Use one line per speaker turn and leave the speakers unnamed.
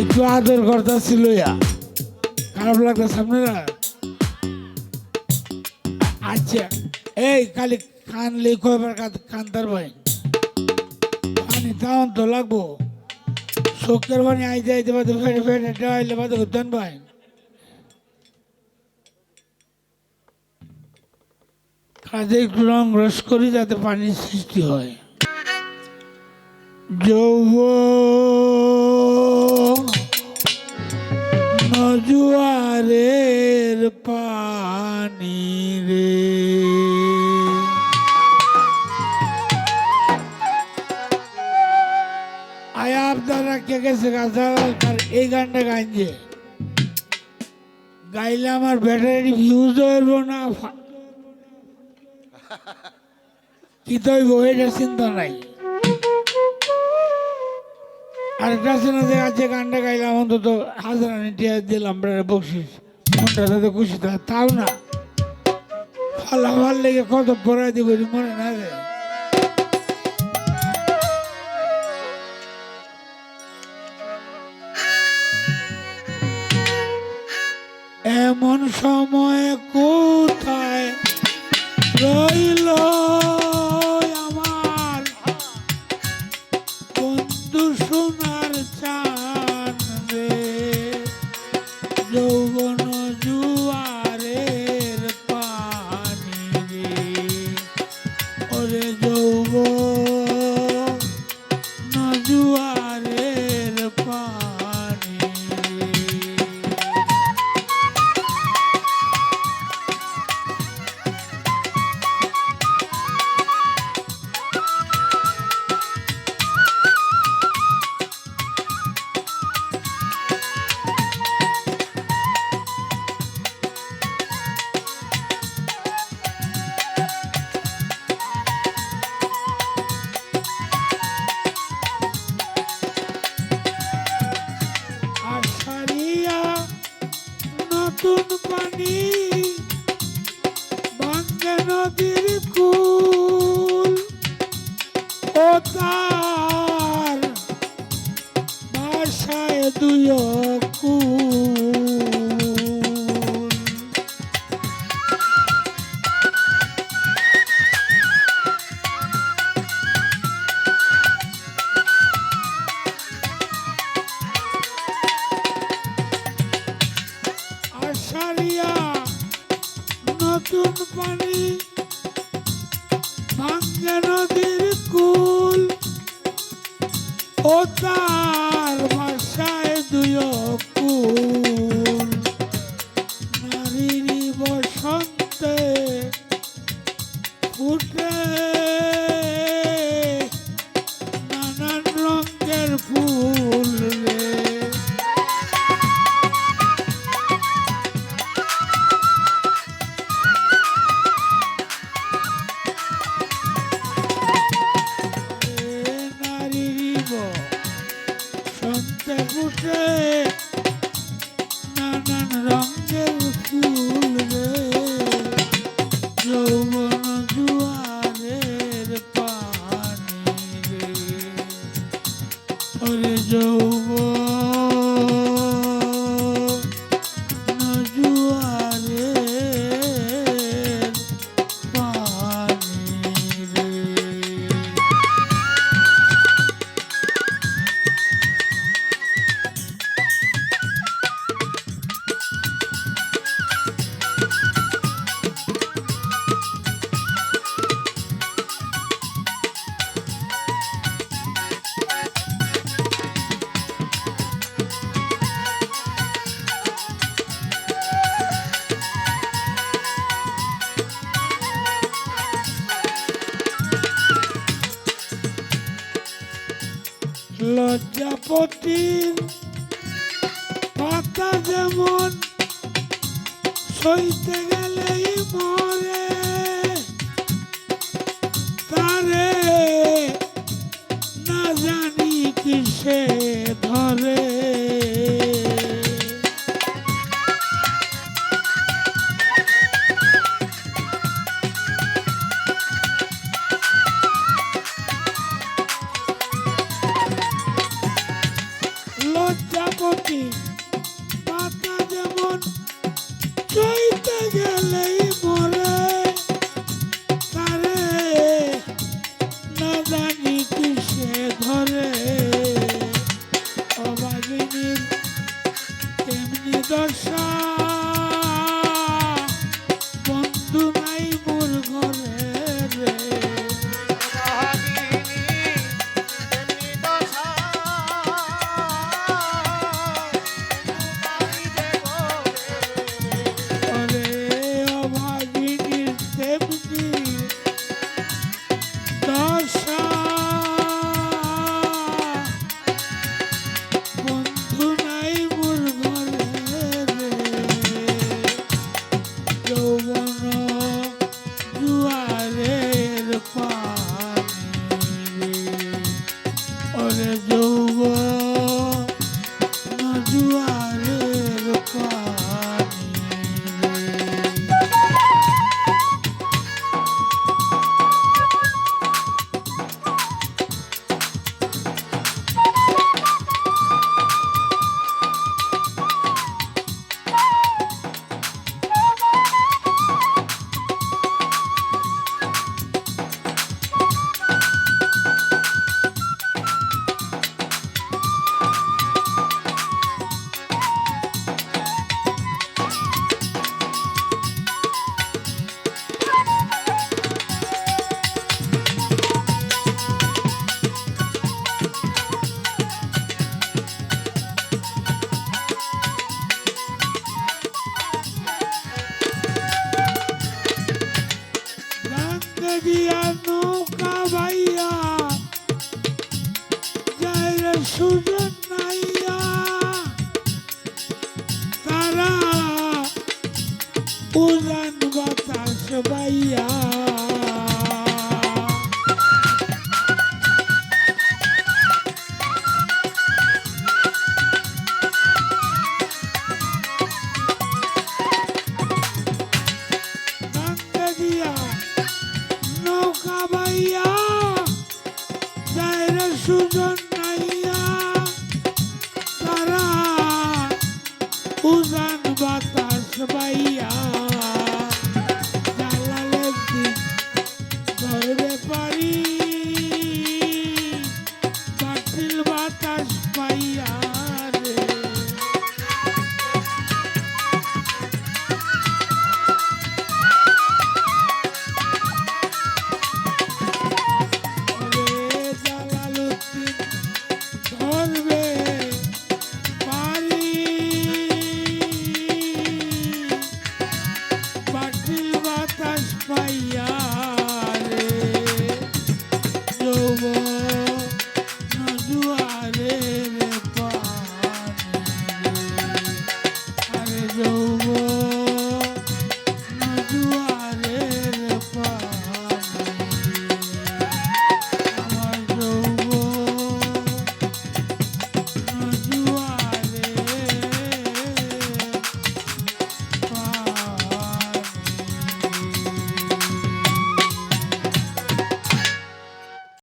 একটু আদর করতে ছিল খারাপ লাগতেছে আপনারা আচ্ছা এই কালি কানলে কয়বার কান্তার ভাই। পানি তাও তো লাগবো। শোকের পানি আইতে আইতে বাদে ফেটে ফেটে ডাইলে বাদে করতেন ভাই। কাজে একটু রং রস করি যাতে পানির সৃষ্টি হয়। যৌব নজুয়ারের পানি রে। আয় আপনারা কে গেছে গাছার এই গানটা গাইছে গাইলে আমার ব্যাটারি ফিউজ হইব না। কি তো এটা চিন্তা নাই। আর একটা যে আছে গানটা গাইলাম, অন্তত হাজার টিয়া দিলাম প্রায় বকশিস। মনটা তাতে খুশি তাও না। ফলাফল লেগে কত পড়াই দিব মনে না de তার বাসায় দুই লজ্জাপতির পাতা যেমন সইতে গেলেই মরে। গিয়া নৌকা ভাইয়া যাই রে সুজন নাইয়া। তারা পূজা